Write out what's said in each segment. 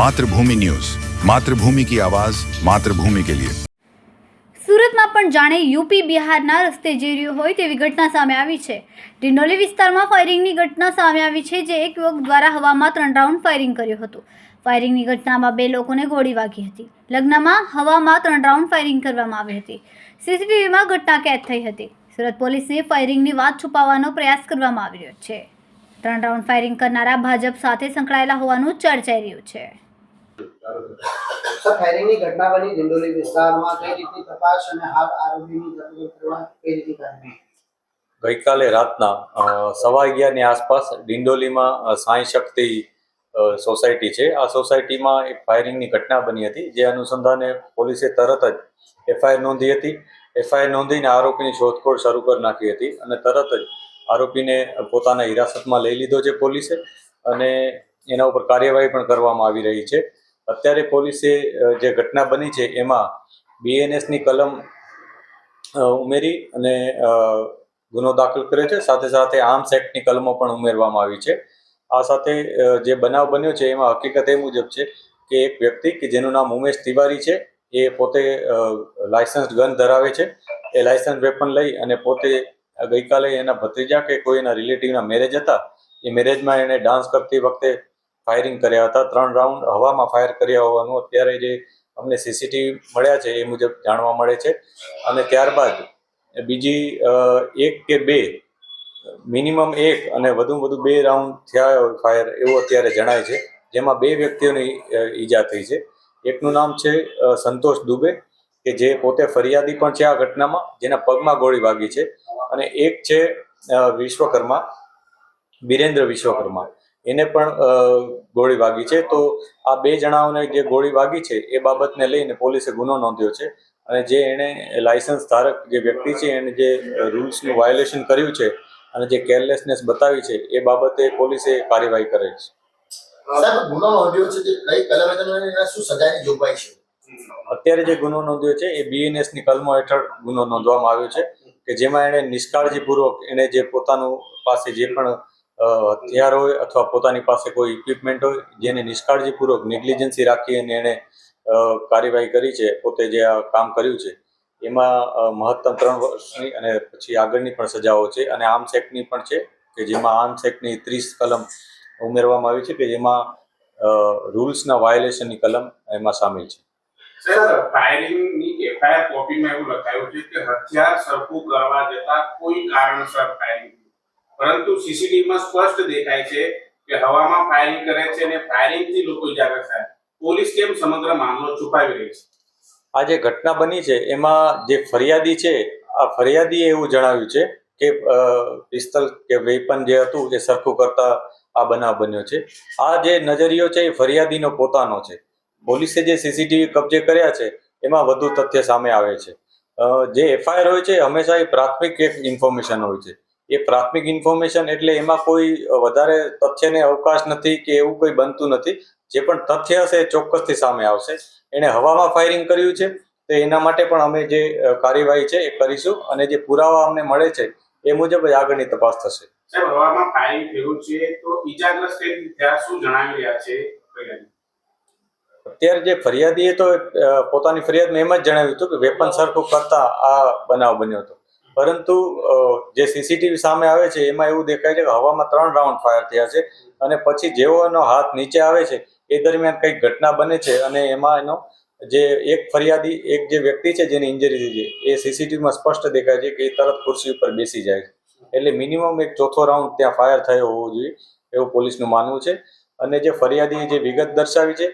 Mathrubhumi news. Mathrubhumi કી આવાઝ માતૃભૂમિ કે લિયે. સુરતમાં પણ જાણે યુપી બિહારના રસ્તે જઈ રહ્યો હોય તેવી ઘટના સામે આવી છે. ડિંડોલી વિસ્તારમાં ફાયરિંગની ઘટના સામે આવી છે જે એક યુવક દ્વારા હવામાં ત્રણ રાઉન્ડ ફાયરિંગ કર્યું હતું. ફાયરિંગની ઘટનામાં બે લોકોને ગોળી વાગી હતી. લગ્નમાં હવામાં ત્રણ રાઉન્ડ ફાયરિંગ કરવામાં આવી હતી. સીસીટીવીમાં ઘટના કેદ થઈ હતી. સુરત પોલીસને ફાયરિંગની વાત છુપાવવાનો પ્રયાસ કરવામાં આવી રહ્યો છે. ત્રણ રાઉન્ડ ફાયરિંગ કરનારા ભાજપ સાથે સંકળાયેલા હોવાનું ચર્ચાઈ રહ્યું છે. ફાયરિંગની ઘટના બની દિંડોલી વિસ્તારમાં કઈ રીતની તપાસ અને હાલ આરોપીની ધરપકડ કરવા કઈ રીતની કાર્યવાહી ગઈકાલે રાતના સવા અગિયારની આસપાસ ડિંડોલીમાં સાંઈ શક્તિ સોસાયટી છે. આ સોસાયટીમાં એક ફાયરિંગની ઘટના બની હતી, જે અનુસંધાને પોલીસે તરત જ એફઆઈઆર નોંધી હતી. એફઆઈઆર નોંધીને આરોપીની શોધખોળ શરૂ કરી નાખી હતી અને તરત જ આરોપીને પોતાના હિરાસતમાં લઈ લીધો છે પોલીસે અને એના ઉપર કાર્યવાહી પણ કરવામાં આવી રહી છે. અત્યારે પોલીસે જે ઘટના બની છે એમાં બીએનએસની કલમ ઉમેરી અને ગુનો દાખલ કર્યો છે. સાથે સાથે આર્મ્સ એક્ટની કલમો પણ ઉમેરવામાં આવી છે. આ સાથે જે બનાવ બન્યો છે એમાં હકીકત એ મુજબ છે કે એક વ્યક્તિ કે જેનું નામ ઉમેશ તિવારી છે, એ પોતે લાયસન્સ ગન ધરાવે છે. એ લાયસન્સ વેપન લઈ અને પોતે ગઈકાલે એના ભત્રીજા કે કોઈ એના રિલેટિવના મેરેજ હતા, એ મેરેજમાં એણે ડાન્સ કરતી વખતે ફાયરિંગ કર્યા હતા. ત્રણ રાઉન્ડ હવામાં ફાયર કર્યા હોવાનું અત્યારે જે અમને સીસીટીવી મળ્યા છે એ મુજબ જાણવા મળે છે. અને ત્યારબાદ બીજી એક કે બે મિનિમમ એક અને વધુ વધુ બે રાઉન્ડ થયા ફાયર એવું અત્યારે જણાય છે. જેમાં બે વ્યક્તિઓની ઈજા થઈ છે. એકનું નામ છે સંતોષ દુબે, કે જે પોતે ફરિયાદી પણ છે આ ઘટનામાં, જેના પગમાં ગોળી વાગી છે. અને એક છે વિશ્વકર્મા, બિરેન્દ્ર વિશ્વકર્મા. એને પણ ગોળી વાગી છે. તો આ બે જણાઓને જે ગોળી વાગી છે એ બાબતને લઈને પોલીસે ગુનો નોંધ્યો છે અને જે એણે લાયસન્સ ધારક જે વ્યક્તિ છે એને જે રૂલ્સનું વાયોલેશન કર્યું છે અને જે કેરલેસનેસ બતાવી છે એ બાબતે પોલીસે કાર્યવાહી કરેલ છે. અત્યારે જે ગુનો નોંધ્યો છે એ બીએનએસની કલમો હેઠળ ગુનો નોંધવામાં આવ્યો છે કે જેમાં એણે નિષ્કાળજીપૂર્વક એને જે પોતાનું પાસે જે પણ હથિયાર હોય અથવા પોતાની પાસે કોઈ ઇક્વિપમેન્ટ હોય, જેને નિષ્કાળજીપૂર્વક નેગ્લિજન્સી રાખી અને એણે કાર્યવાહી કરી છે, પોતે જે આ કામ કર્યું છે, એમાં મહત્તમ ત્રણ વર્ષની અને પછી આગળની પણ સજાઓ છે અને આર્મ્સ એક્ટની પણ છે કે જેમાં આર્મ્સ એક્ટની ત્રીસ કલમ ઉમેરવામાં આવી છે કે જેમાં રૂલ્સના વાયોલેશનની કલમ એમાં સામેલ છે. એવું લખાયું છે કે હથિયાર સરખું કરવા જતા કોઈ કારણસર ફાયરિંગ પરંતુ સીસીટીવીમાં સ્પષ્ટ દેખાય છે કે હવામાં ફાયરિંગ કરે છે અને ફાયરિંગથી લોકો ઇજાગ્રસ્ત થાય. પોલીસ કેમ સમગ્ર મામલો છુપાવી રહી છે? આ જે ઘટના બની છે, એમાં જે ફરિયાદી છે, આ ફરિયાદીએ એવું જણાવ્યું છે કે પિસ્તલ કે વેપન જે હતું, એ સરખું કરતા આ બનાવ બન્યો છે. આ જે નજરિયો છે, એ ફરિયાદીનો પોતાનો છે. પોલીસે જે સીસીટીવી કબજે કર્યા છે, એમાં વધુ તથ્ય સામે આવે છે. જે એફઆઈઆર હોય છે હંમેશા એ પ્રાથમિક એક ઇન્ફોર્મેશન હોય છે. એ પ્રાથમિક ઇન્ફોર્મેશન એટલે એમાં કોઈ વધારે તથ્યને અવકાશ નથી કે એવું કોઈ બનતું નથી. જે પણ તથ્ય હશે એ ચોક્કસથી સામે આવશે. એણે હવામાં ફાયરિંગ કર્યું છે તો એના માટે પણ અમે જે કાર્યવાહી છે એ કરીશું અને જે પુરાવા અમને મળે છે એ મુજબ જ આગળની તપાસ થશે. સાહેબ હવામાં ફાયરિંગ થયું છે તો ઈજાગ્રસ્ત શું જણાવી રહ્યા છે? ફરિયાદી? અત્યારે જે ફરિયાદીએ તો પોતાની ફરિયાદમાં એમ જ જણાવ્યું હતું કે વેપન સરખું કરતા આ બનાવ બન્યો હતો. પરંતુ જે સીસીટીવી સામે આવે છે, એમાં એવું દેખાય છે કે હવામાં ત્રણ રાઉન્ડ ફાયર થયા છે અને પછી જેવો એનો હાથ નીચે આવે છે, એ દરમિયાન કંઈક ઘટના બને છે અને એમાં એનો જે એક ફરિયાદી, એક જે વ્યક્તિ છે જેની ઇન્જરી થઈ છે, એ સીસીટીવીમાં સ્પષ્ટ દેખાય છે કે એ તરત ખુરશી ઉપર બેસી જાય છે. એટલે મિનિમમ એક ચોથો રાઉન્ડ ત્યાં ફાયર થયો હોવો જોઈએ, એવું પોલીસનું માનવું છે. અને જે ફરિયાદીએ જે વિગત દર્શાવી છે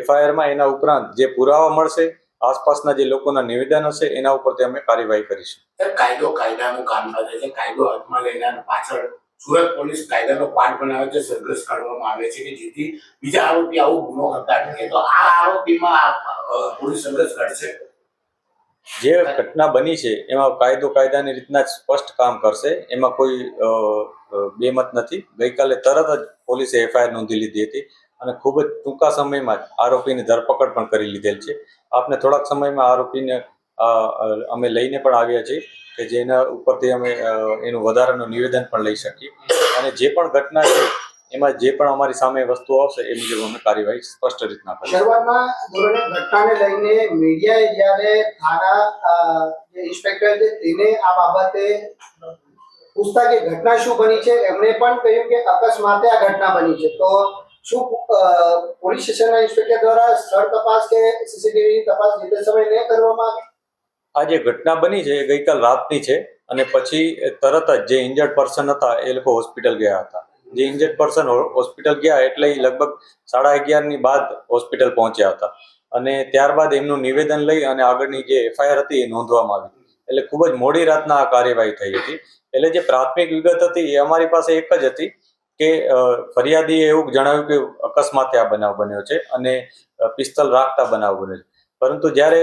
એફઆઈઆરમાં એના ઉપરાંત જે પુરાવા મળશે આસપાસના જે લોકોના નિવેદન હશે એના ઉપરથી અમે કાર્યવાહી કરીશું. કાયદો કાયદાનું કામ કરે છે કાયદો હાથમાં લઈને પાછળ સુરત પોલીસ કાયદાનો પાઠ બનાવે છે સંઘર્ષ કાઢવામાં આવે છે કે જેથી બીજા આરોપી આવો ગુનો કરતા અટકે તો આ આરોપીમાં પોલીસ સંઘર્ષ કાઢશે. જે ઘટના બની છે એમાં કાયદો કાયદાની રીતના જ સ્પષ્ટ કામ કરશે. એમાં કોઈ બે મત બેમત નથી. ગઈકાલે તરત જ પોલીસે એફઆઈઆર નોંધી લીધી હતી. અને ખૂબ જ ટૂંકા સમયમાં જ આરોપીની ધરપકડ પણ કરી લીધેલ છે. આપને થોડાક સમયમાં આરોપીને અમે લઈને પણ આવ્યા છીએ કે જેના ઉપરથી અમે એનું વધારાનું નિવેદન પણ લઈ શકીએ. અને જે પણ ઘટના છે, એમાં જે પણ અમારી સામે વસ્તુઓ આવશે, એ મુજબ અમે કાર્યવાહી સ્પષ્ટ રીતના કરીએ શરૂઆતમાં ઘટનાને લઈને મીડિયાએ જ્યારે થાના ઇન્સ્પેક્ટર છે આ બાબતે પૂછતા કે ઘટના શું બની છે, એમણે પણ કહ્યું કે અકસ્માતે આ ઘટના બની છે. તો શું પોલીસ સ્ટેશનના ઇન્સ્પેક્ટર દ્વારા સ્થળ તપાસ કે સીસીટીવી તપાસ જે સમય ન કરવામાં આવી? આ જે ઘટના બની છે એ ગઈકાલ રાતની છે અને પછી તરત જ જે ઇન્જર્ડ પર્સન હતા એ લોકો હોસ્પિટલ ગયા હતા. જે ઇન્જર્ડ પર્સન હોસ્પિટલ ગયા એટલે લગભગ સાડા અગિયારની બાદ હોસ્પિટલ પહોંચ્યા હતા. અને ત્યારબાદ એમનું નિવેદન લઈ અને આગળની જે એફઆઈઆર હતી એ નોંધવામાં આવી. એટલે ખૂબ જ મોડી રાતના આ કાર્યવાહી થઈ હતી. એટલે જે પ્રાથમિક વિગત હતી એ અમારી પાસે એક જ હતી. કે ફરિયાદીએ એવું જણાવ્યું કે અકસ્માતે આ બનાવ બન્યો છે અને પિસ્તલ રાખતા બનાવ બન્યો છે. પરંતુ જ્યારે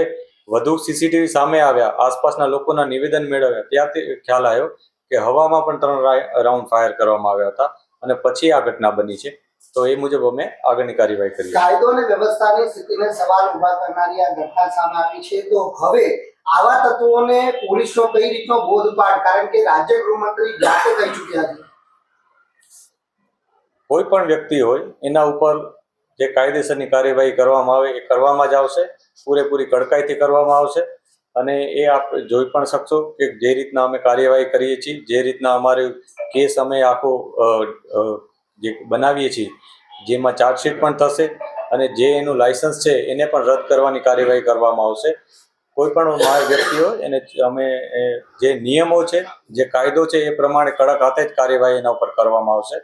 વધુ સીસીટીવી સામે આવ્યા, આસપાસના લોકોના નિવેદન મેળવ્યા ત્યાંથી ખ્યાલ આવ્યો કે હવામાં પણ ત્રણ રાઉન્ડ ફાયર કરવામાં આવ્યા હતા અને પછી આ ઘટના બની છે. તો એ મુજબ અમે આગળની કાર્યવાહી કરી કાયદો અને વ્યવસ્થાની સ્થિતિને સવાલ ઊભા કરનારી આ ઘટના સામે આવી છે. તો હવે આવા તત્વોને પોલીસનો કઈ રીતનો બોધપાઠ? કારણ કે રાજ્ય ગૃહમંત્રી જાતે કહી ચૂક્યા છે. કોઈ પણ વ્યક્તિ હોય, એના ઉપર જે કાયદેસરની કાર્યવાહી કરવામાં આવે, એ કરવામાં જ આવશે. પૂરેપૂરી કડકાઈથી કરવામાં આવશે. અને એ આપ જોઈ પણ શકશો કે જે રીતના અમે કાર્યવાહી કરીએ છીએ, જે રીતના અમારે કેસ અમે આખો જે બનાવીએ છીએ, જેમાં ચાર્જશીટ પણ થશે અને જે એનું લાયસન્સ છે, એને પણ રદ કરવાની કાર્યવાહી કરવામાં આવશે. કોઈ પણ વ્યક્તિ હોય, એને અમે જે નિયમો છે, જે કાયદો છે, એ પ્રમાણે કડક હાથે જ કાર્યવાહી એના ઉપર કરવામાં આવશે.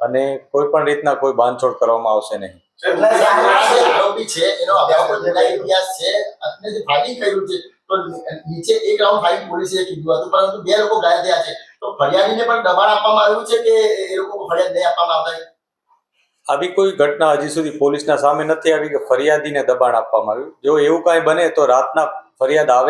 અને કોઈ પણ રીતના કોઈ બાંધછોડ કરવામાં આવશે નહીં. આરોપી છે એનો અગાઉ પણ જુલાઈ ઇતિહાસ છે. અને જે ફાયરિંગ કર્યું છે તો નીચે એક રાઉન્ડ ફાયરિંગ પોલીસે કીધું હતું પરંતુ બે લોકો ઘાયલ થયા છે. તો ફરિયાદીને પણ દબાણ આપવામાં આવ્યું છે કે એ લોકો ફરિયાદ નહીં આપવામાં આવતા? આવી કોઈ ઘટના હજી સુધી પોલીસના સામે નથી આવી કે ફરિયાદીને દબાણ આપવામાં આવ્યું. જો એવું કાંઈ બને તો રાતના ફરિયાદ આવે